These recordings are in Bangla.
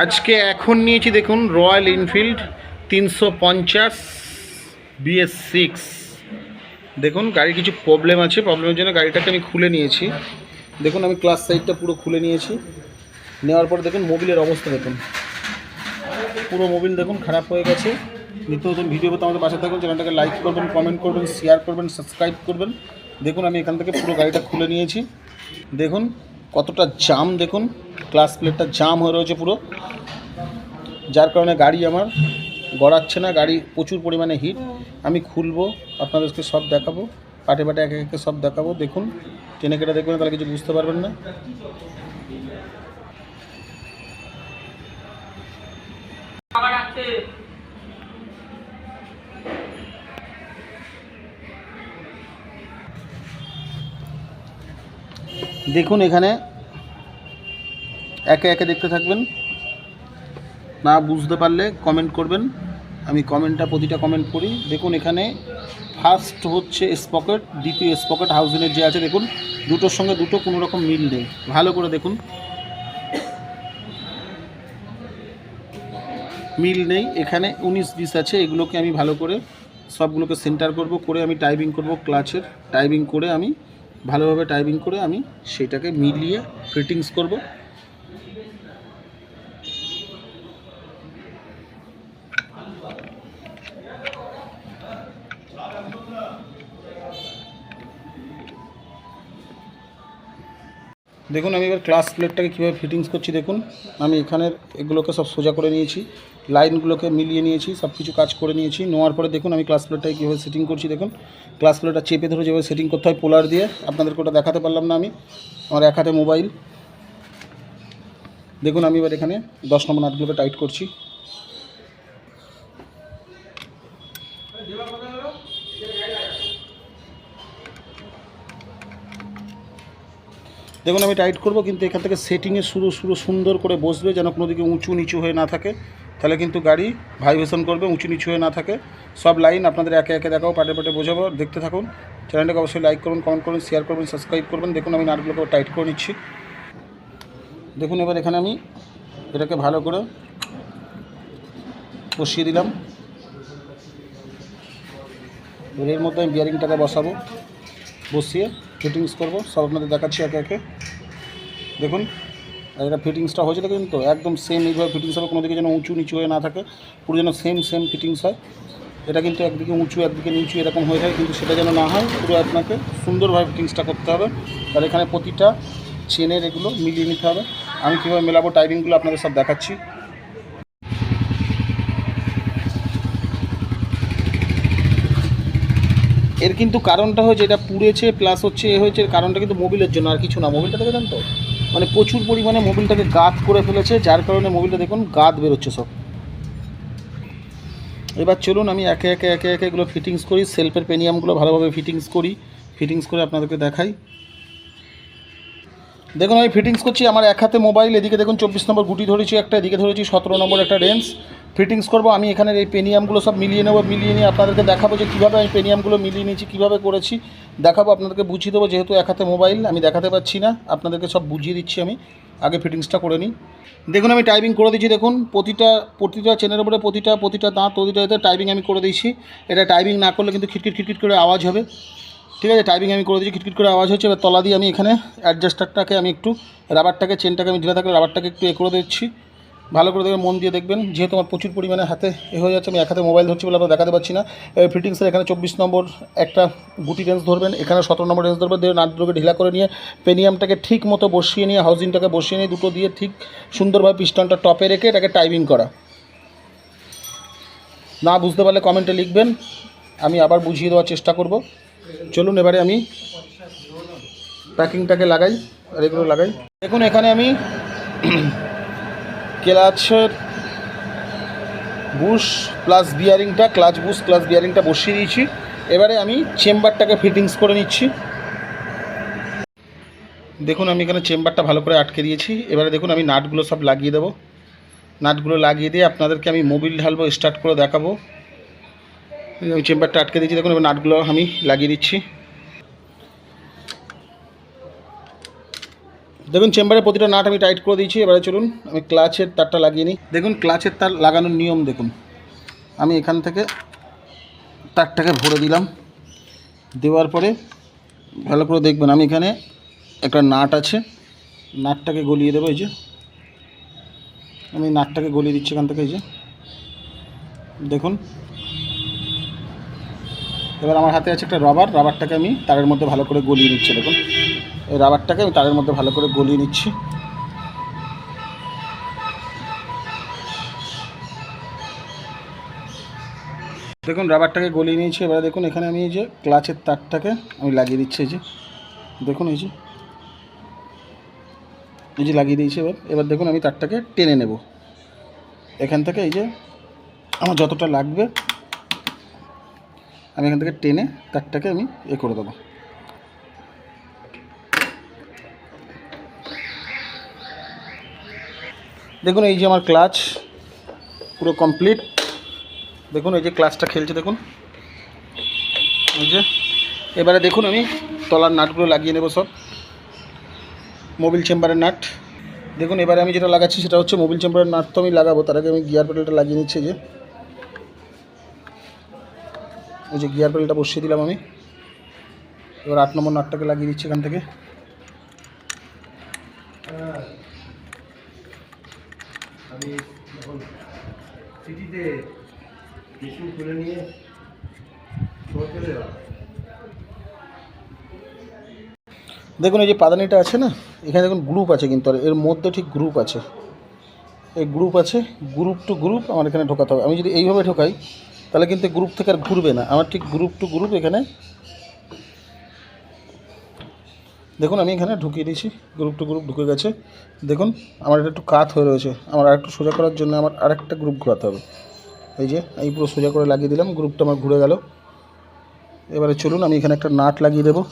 আজকে এখন নিয়েছি দেখুন রয়্যাল এনফিল্ড তিনশো পঞ্চাশ বিএস সিক্স দেখুন, গাড়ির কিছু প্রবলেম আছে প্রবলেমের জন্য গাড়িটাকে আমি খুলে নিয়েছি। দেখুন, আমি ক্লাস সাইডটা পুরো খুলে নিয়েছি। নেওয়ার পর দেখুন মোবিলের অবস্থা দেখুন। পুরো মোবিল দেখুন, খারাপ হয়ে গেছে। নিত্য নতুন ভিডিও পেতে আমাদের পাশে থাকুন চ্যানেলটাকে লাইক করবেন কমেন্ট করবেন শেয়ার করবেন সাবস্ক্রাইব করবেন। দেখুন, আমি এখান থেকে পুরো গাড়িটা খুলে নিয়েছি। দেখুন, কতটা জাম দেখুন। ক্লাস প্লেটটা জাম হয়ে রয়েছে পুরো। যার কারণে গাড়ি আমার গড়াচ্ছে না, গাড়ি প্রচুর পরিমাণে হিট আমি খুলবো, আপনাদেরকে সব দেখাবো, পাটে পাটে একে একে সব দেখাবো। দেখুন, টেনে কেটে দেখবেন তাহলে কিছু বুঝতে পারবেন না। দেখুন এখানে একে একে দেখতে থাকবেন। না বুঝতে পারলে কমেন্ট করবেন। আমি কমেন্টটা প্রতিটা কমেন্ট করি। দেখুন এখানে ফার্স্ট হচ্ছে স্পকেট দ্বিতীয় স্পকেট হাউজিনের যে আছে, দেখুন, দুটোর সঙ্গে দুটো কোনো রকম মিল নেই। ভালো করে দেখুন। মিল নেই। এখানে উনিশ বিশ আছে, এগুলোকে আমি ভালো করে সবগুলোকে সেন্টার করব, করে আমি টাইপিং করব ক্লাচের টাইপিং করে আমি, ভালোভাবে টাইপিং করে আমি, সেটাকে মিলিয়ে ফিটিংস করব। দেখুন, আমি এবার ক্লাস প্লেটটাকে কীভাবে ফিটিংস করছি দেখুন। আমি এখানের এগুলোকে সব সোজা করে নিয়েছি লাইনগুলোকে মিলিয়ে নিয়েছি সব কিছু কাজ করে নিয়েছি। নেওয়ার পরে দেখুন, আমি ক্লাস প্লেটটাকে কীভাবে সেটিং করছি দেখুন। ক্লাস প্লেটটা চেপে ধরে যেভাবে সেটিং করতে হয় পোলার দিয়ে, আপনাদেরকে ওটা দেখাতে পারলাম না আমি। আমার এক হাতে মোবাইল দেখুন, আমি এবার এখানে দশ নম্বর নাটগুলোকে টাইট করছি। দেখুন, আমি টাইট করব, কিন্তু এখান থেকে সেটিংয়ে শুরু শুরু সুন্দর করে বসবে যেন কোনো দিকে উঁচু নিচু হয়ে না থাকে। তাহলে কিন্তু গাড়ি ভাইব্রেশন করবে, উঁচু নিচু হয়ে না থাকে। সব লাইন আপনাদের একে একে দেখাও পাটে পাটে বোঝাবো, দেখতে থাকুন। চ্যানেলটাকে অবশ্যই লাইক করুন কমেন্ট করুন শেয়ার করবেন সাবস্ক্রাইব করবেন। দেখুন, আমি নাটগুলোকে টাইট করে নিচ্ছি। দেখুন, এবার এখানে আমি এটাকে ভালো করে বসিয়ে দিলাম। এর মধ্যে আমি বিয়ারিংটাকে বসাবো, বসিয়ে। ফিটিংস করব। সব আপনাদের দেখাচ্ছি একে একে। দেখুন এটা ফিটিংসটা হয়েছে দেখুন তো, একদম সেম এইভাবে ফিটিংস হবে কোনো দিকে যেন উঁচু নিচু হয়ে না থাকে, পুরো যেন সেম সেম ফিটিংস হয়। এটা কিন্তু একদিকে উঁচু, একদিকে নিচু এরকম হয়ে যায় কিন্তু সেটা যেন না হয়, পুরো আপনাকে সুন্দরভাবে ফিটিংসটা করতে হবে। আর এখানে প্রতিটা চেনের এগুলো মিলিয়ে নিতে হবে। আমি কীভাবে মেলাবো টাইমিংগুলো আপনাদের সব দেখাচ্ছি। এর কিন্তু কারণটা হচ্ছে এটা পুড়েছে প্লাস হচ্ছে এ হয়েছে কারণটা কিন্তু মোবিলের জন্য আর কিছু না। মোবিলটা দেখেছেন তো। মানে প্রচুর পরিমাণে মোবিলটাকে গাত করে ফেলেছে, যার কারণে মোবিলটা দেখুন গাত বেরোচ্ছে সব। এবার চলুন আমি একে একে একে একে এগুলো ফিটিংস করি সেলফের পেনিয়ামগুলো ভালোভাবে ফিটিংস করি। ফিটিংস করে আপনাদেরকে দেখাই। দেখুন আমি ফিটিংস করছি, আমার এক হাতে মোবাইল এদিকে দেখুন চব্বিশ নম্বর গুটি ধরেছি একটা, এদিকে ধরেছি সতেরো নম্বর একটা রেঞ্জ। ফিটিংস করব, আমি এখানের এই পেনিয়ামগুলো সব মিলিয়ে নেব, মিলিয়ে নিয়ে আপনাদেরকে দেখাবো যে কীভাবে আমি পেনিয়ামগুলো মিলিয়ে নিয়েছি, কীভাবে করেছি। দেখাবো, আপনাদেরকে বুঝিয়ে দেবো, যেহেতু এক হাতে মোবাইল, আমি দেখাতে পাচ্ছি না। আপনাদেরকে সব বুঝিয়ে দিচ্ছি আমি। আগে ফিটিংসটা করে নিই। দেখুন, আমি টাইপিং করে দিচ্ছি দেখুন। প্রতিটা প্রতিটা চেনের উপরে প্রতিটা প্রতিটা দাঁত, প্রতিটা এতে টাইপিং আমি করে দিয়েছি। এটা টাইপিং না করলে কিন্তু খিটখিট খিটখিট করে আওয়াজ হবে। ঠিক আছে, টাইপিং আমি করে দিচ্ছি খিটখিট করে আওয়াজ হচ্ছে। এবার তলা দিয়ে আমি এখানে অ্যাডজাস্টারটাকে আমি একটু রাবারটাকে চেনটাকে আমি ঢিলা থাকলে রাবারটাকে একটু এ করে দিচ্ছি। ভালো করে দেখবেন, মন দিয়ে দেখবেন। যেহেতু আমার প্রচুর পরিমাণে হাতে এ হয়ে যাচ্ছে, আমি এক হাতে মোবাইল ধরছি বলে আপনার দেখাতে পারছি না। ফিটিংসের এখানে চব্বিশ নম্বর একটা গুটি রেঞ্জ ধরবেন, এখানে সতেরো নম্বর রেঞ্জ ধরবেন, দিয়ে নাটগুলোকে ঢিলা করে নিয়ে পেনিয়ামটাকে ঠিক মতো বসিয়ে নিয়ে হাউজিংটাকে বসিয়ে নিয়ে, দুটো দিয়ে ঠিক সুন্দরভাবে পিস্টনটা টপে রেখে এটাকে টাইমিং করা। না বুঝতে পারলে কমেন্টে লিখবেন, আমি আবার বুঝিয়ে দেওয়ার চেষ্টা করব। চলুন এবারে আমি প্যাকিংটাকে লাগাই আর এগুলো লাগাই। দেখুন, এখানে আমি ক্লাচের বুশ প্লাস বিয়ারিংটা ক্লাচ বুশ প্লাস বিয়ারিংটা বসিয়ে দিয়েছি। এবারে আমি চেম্বারটাকে ফিটিংস করে নিচ্ছি। দেখুন, আমি এখানে চেম্বারটা ভালো করে আটকে দিয়েছি। এবারে দেখুন, আমি নাটগুলো সব লাগিয়ে দেবো। নাটগুলো লাগিয়ে দিয়ে আপনাদেরকে আমি মোবিল ঢালবো স্টার্ট করে দেখাবো। আমি চেম্বারটা আটকে দিয়েছি, দেখুন, এবার নাটগুলো আমি লাগিয়ে দিচ্ছি। দেখুন চেম্বারে প্রতিটা নাট আমি টাইট করে দিয়েছি, এবারে চলুন, আমি ক্লাচের তারটা লাগিয়ে নিই। দেখুন, ক্লাচের তার লাগানোর নিয়ম দেখুন। আমি এখান থেকে তারটাকে ভরে দিলাম। দেওয়ার পরে ভালো করে দেখবেন, আমি এখানে একটা নাট আছে, নাটটাকে গলিয়ে দেবো, এই যে। আমি নাটটাকে গলিয়ে দিচ্ছি এখান থেকে, এই যে। দেখুন। এবার আমার হাতে আছে একটা রাবার রাবারটাকে আমি তারের মধ্যে ভালো করে গলিয়ে নিচ্ছি, দেখুন। এই রাবারটাকে আমি তারের মধ্যে ভালো করে গলিয়ে নিচ্ছি। দেখুন, রাবারটাকে গলিয়ে নিয়েছি। এবারে দেখুন, এখানে আমি এই যে ক্লাচের তারটাকে আমি লাগিয়ে দিচ্ছি এই যে। দেখুন, এই যে। এই যে লাগিয়ে দিয়েছি এবার। এবার দেখুন, আমি তারটাকে টেনে নেব। এখান থেকে এই যে আমার যতটা লাগবে, আমি এখান থেকে টেনে তারটাকে আমি এ করে দেবো। দেখুন, এই যে আমার ক্লাচ, পুরো কমপ্লিট দেখুন, এই যে ক্লাচটা খেলছে, দেখুন। এই যে, এবারে দেখুন আমি তলার নাটগুলো লাগিয়ে নেব সব। মোবিল চেম্বারের নাট। দেখুন, এবারে আমি যেটা লাগাচ্ছি সেটা হচ্ছে মোবিল চেম্বারের নাট তো আমি লাগাবো, তার আগে আমি গিয়ার পেডেলটা লাগিয়ে নিচ্ছি যে। এই যে গিয়ার পেডেলটা বসিয়ে দিলাম আমি। এবার আট নম্বর নাটটাকে লাগিয়ে দিচ্ছি এখান থেকে। আমি এখন সিটিতে কিছু খুলে নিয়ে দেখুন, এই যে পাদানিটা আছে না, এখানে দেখুন গ্রুপ আছে কিন্তু, আর এর মধ্যে ঠিক গ্রুপ আছে। এই গ্রুপ আছে গ্রুপ টু গ্রুপ আমার এখানে ঢোকাতে হবে। আমি যদি এইভাবে ঢোকাই, তাহলে কিন্তু গ্রুপ থেকে আর ঘুরবে না। আমার ঠিক গ্রুপ টু গ্রুপ এখানে দেখুন, আমি এখানে ঢুকিয়ে দিয়েছি গ্রুপ টু গ্রুপ ঢুকে গেছে। দেখুন, আমার এটা একটু কাত হয়ে রয়েছে, আমার আরেকটু সোজা করার জন্য আমার আরেকটা গ্রুপ ঘোরাতে হবে। এই যে আমি পুরো সোজা করে লাগিয়ে দিলাম গ্রুপটা আমার ঘুরে গেল। এবারে চলুন, আমি এখানে একটা নাট লাগিয়ে দেবো।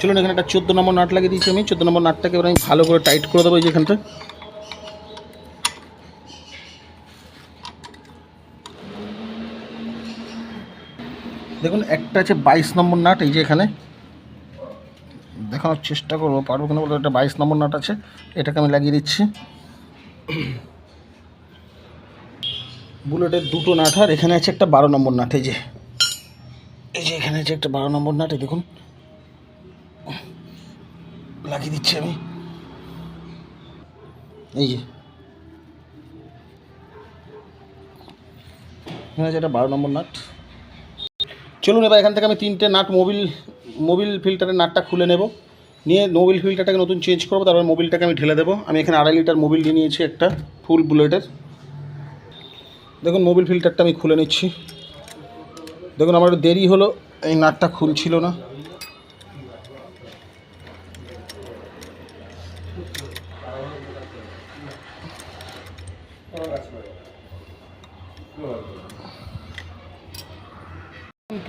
চলুন, এখানে একটা চোদ্দ নম্বর নাট লাগিয়ে দিয়েছি আমি। চোদ্দ নম্বর নাটটাকে এবার আমি ভালো করে টাইট করে দেবো এই যে দেখুন, একটা আছে বাইশ নম্বর নাট, এই যে এখানে। দেখানোর চেষ্টা করব, পারব কিনা বলে একটা বাইশ নম্বর নাট আছে, এটাকে আমি লাগিয়ে দিচ্ছি। বুলেটের দুটো নাট, আর এখানে আছে একটা বারো নম্বর নাট, এই যে। এই যে এখানে আছে একটা বারো নম্বর নাট, এই দেখুন। লাগিয়ে দিচ্ছি আমি। এই যে। এখানে আছে একটা বারো নম্বর নাট। চলুন এবার এখান থেকে আমি তিনটে নাট মোবিল মোবিল ফিল্টারের নাটটা খুলে নেব। নিয়ে মোবিল ফিল্টারটাকে নতুন চেঞ্জ করব, তারপর মোবিলটাকে আমি ঢেলে দেবো। আমি এখানে আড়াই লিটার মোবিল নিয়ে নিয়েছি একটা ফুল বুলেটের। দেখুন, মোবিল ফিল্টারটা আমি খুলে নিচ্ছি। দেখুন, আমার একটু দেরি হলো, এই নাটটা খুলছিল না।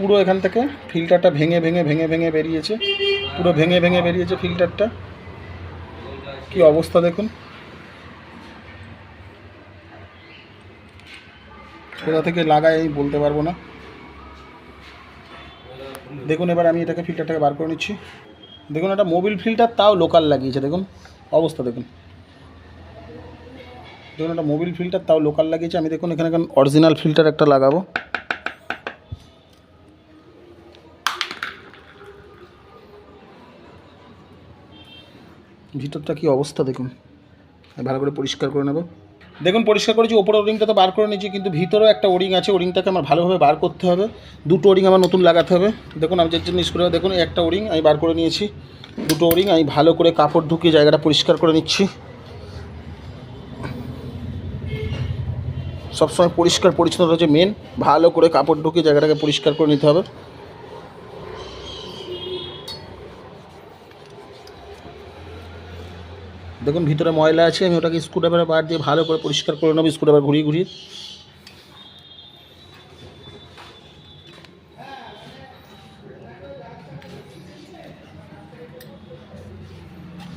পুরো এখান থেকে ফিল্টারটা ভেঙে ভেঙে ভেঙে ভেঙে বেরিয়েছে। পুরো ভেঙে ভেঙে বেরিয়েছে ফিল্টারটা। কি অবস্থা দেখুন। কোথা থেকে লাগাই আমি বলতে পারব না। দেখুন, এবার আমি এটাকে ফিল্টারটাকে বার করে নিচ্ছি। দেখুন একটা মোবিল ফিল্টার, তাও লোকাল লাগিয়েছে। দেখুন, অবস্থা দেখুন। দেখুন একটা মোবিল ফিল্টার, তাও লোকাল লাগিয়েছে। আমি দেখুন, এখানে এখন অরিজিনাল ফিল্টার একটা লাগাবো। ভিতরটা কি অবস্থা দেখুন। ভালো করে পরিষ্কার করে নেব। দেখুন, পরিষ্কার করেছি, ওপরের ওরিংটা তো বার করে নিয়েছি, কিন্তু ভিতরেও একটা ওরিং আছে ওরিংটাকে আমার ভালোভাবে বার করতে হবে। দুটো ওরিং আমার নতুন লাগাতে হবে। দেখুন, আমি যে জন্য স্ক্রু দেখুন একটা ওরিং আমি বার করে নিয়েছি। দুটো ওরিং আমি ভালো করে কাপড় ঢুকিয়ে জায়গাটা পরিষ্কার করে নিচ্ছি। সবসময় পরিষ্কার, পরিচ্ছন্নতা হচ্ছে মেন ভালো করে কাপড় ঢুকিয়ে জায়গাটাকে পরিষ্কার করে নিতে হবে। দেখুন, ভিতরে ময়লা আছে, আমি ওটাকে স্ক্রুড্রাইভারে বার দিয়ে ভালো করে পরিষ্কার করে নেব স্ক্রুড্রাইভার ঘুরিয়ে ঘুরিয়ে।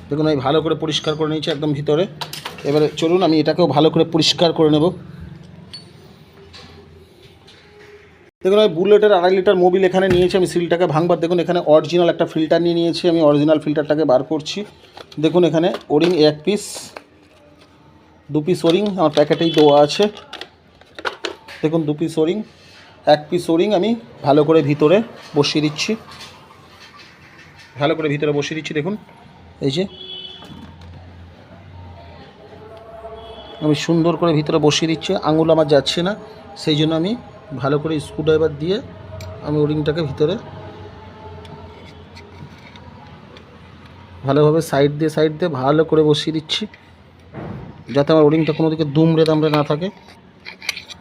দেখুন, আমি ভালো করে পরিষ্কার করে নিয়েছি একদম ভিতরে। এবারে চলুন, আমি এটাকেও ভালো করে পরিষ্কার করে নেব। দেখুন, আমি বুলেটের আড়াই লিটার মোবিল এখানে নিয়েছি, আমি সিলটাকে ভাঙবার। দেখুন, এখানে অরিজিনাল একটা ফিল্টার নিয়ে নিয়েছি, আমি অরিজিনাল ফিল্টারটাকে বার করছি। দেখুন এখানে ওরিং এক পিস দু পিস ওরিং, আমার প্যাকেটেই দেওয়া আছে। দেখুন দু পিস ওরিং, এক পিস ওরিং আমি ভালো করে ভিতরে বসিয়ে দিচ্ছি। ভালো করে ভিতরে বসিয়ে দিচ্ছি, দেখুন। এই যে। আমি সুন্দর করে ভিতরে বসিয়ে দিচ্ছি, আঙুল আমার যাচ্ছে না, সেই জন্য আমি ভালো করে স্ক্রুড্রাইভার দিয়ে আমি ওরিংটাকে ভিতরে ভালোভাবে সাইড দিয়ে সাইড দিয়ে ভালো করে বসিয়ে দিচ্ছি, যাতে আমার ওরিংটা কোনো দিকে দুমড়ে দামড়ে না থাকে।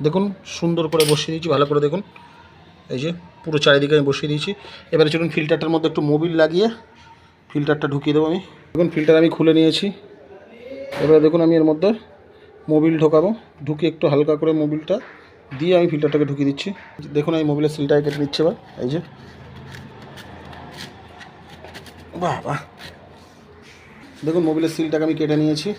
দেখুন, সুন্দর করে বসিয়ে দিয়েছি, ভালো করে দেখুন। এই যে, পুরো চারিদিকে আমি বসিয়ে দিয়েছি। এবারে চলুন ফিল্টারটার মধ্যে একটু মোবিল লাগিয়ে ফিল্টারটা ঢুকিয়ে দেবো আমি। দেখুন ফিল্টার আমি খুলে নিয়েছি। এবারে দেখুন, আমি এর মধ্যে মোবিল ঢোকাবো। ঢুকে একটু হালকা করে মোবিলটা দিয়ে আমি ফিল্টারটাকে ঢুকিয়ে দিচ্ছি। দেখুন, আমি মোবিলের সিলটাকে কেটে নিচ্ছে এবার। এই যে। বাহ বাহ। দেখুন মোবিলের সিলটাকে আমি কেটে নিয়েছি।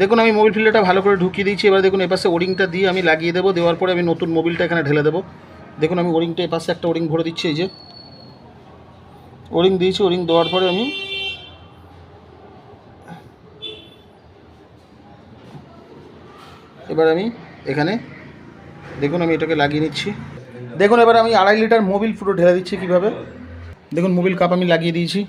দেখুন, আমি মোবিল ফিল্টারটা ভালো করে ঢুকিয়ে দিয়েছি। এবার দেখুন, এপাশে ওরিংটা দিয়ে আমি লাগিয়ে দেবো। দেওয়ার পরে আমি নতুন মোবিলটা এখানে ঢেলে দেবো। দেখুন, আমি ওরিংটা এপাশে একটা ওরিং ভরে দিচ্ছি, এই যে। ওরিং দিয়েছি ওরিং দেওয়ার পরে আমি এবার আমি এখানে দেখুন, আমি এটাকে লাগিয়ে নিচ্ছি। দেখুন, এবার আমি আড়াই লিটার মোবিল পুরো ঢেলে দিচ্ছি কীভাবে। দেখুন মোবিল কাপ আমি লাগিয়ে দিয়েছি।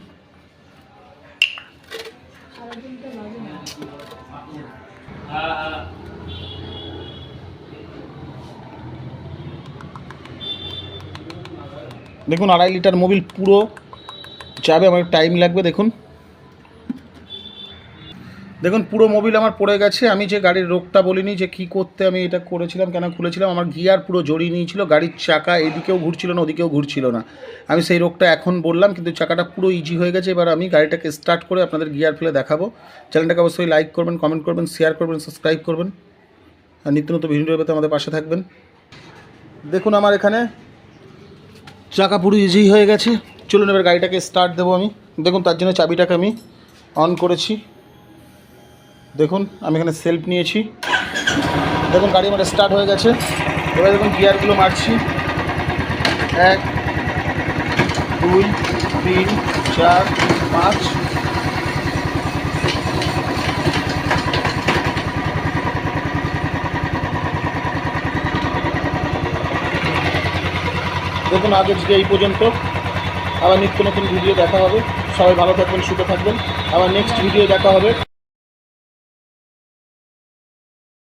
দেখুন, আড়াই লিটার মোবিল পুরো যাবে, আমার টাইম লাগবে, দেখুন। দেখুন, পুরো মোবিল আমার পড়ে গেছে। আমি যে গাড়ির রোগটা বলিনি, যে কি করতে আমি এটা করেছিলাম, কেন খুলেছিলাম, আমার গিয়ার পুরো জড়িয়ে নিয়েছিল, গাড়ির চাকা এদিকেও ঘুরছিল না, ওদিকেও ঘুরছিল না। আমি সেই রোগটা এখন বললাম, কিন্তু চাকাটা পুরো ইজি হয়ে গেছে। এবার আমি গাড়িটাকে স্টার্ট করে আপনাদের গিয়ার ফেলে দেখাবো। চ্যানেলটাকে অবশ্যই লাইক করবেন কমেন্ট করবেন শেয়ার করবেন সাবস্ক্রাইব করবেন। আর নিত্য নতুন ভিডিও পেতে আমাদের পাশে থাকবেন। দেখুন আমার এখানে চাকা পুরো ইজি হয়ে গেছে। চলুন এবার গাড়িটাকে স্টার্ট দেবো আমি। দেখুন, তার জন্য চাবিটাকে আমি অন করেছি। দেখুন, আমি এখানে সেলফ নিয়েছি। দেখুন, গাড়ি আমার স্টার্ট হয়ে গেছে। এবার দেখুন গিয়ারগুলো মারছি। এক, দুই, তিন, চার, পাঁচ দেখুন আজ আজকে এই পর্যন্ত। আবার নিত্য নতুন ভিডিও দেখা হবে। সবাই ভালো থাকবেন সুখে থাকবেন। আবার নেক্সট ভিডিও দেখা হবে।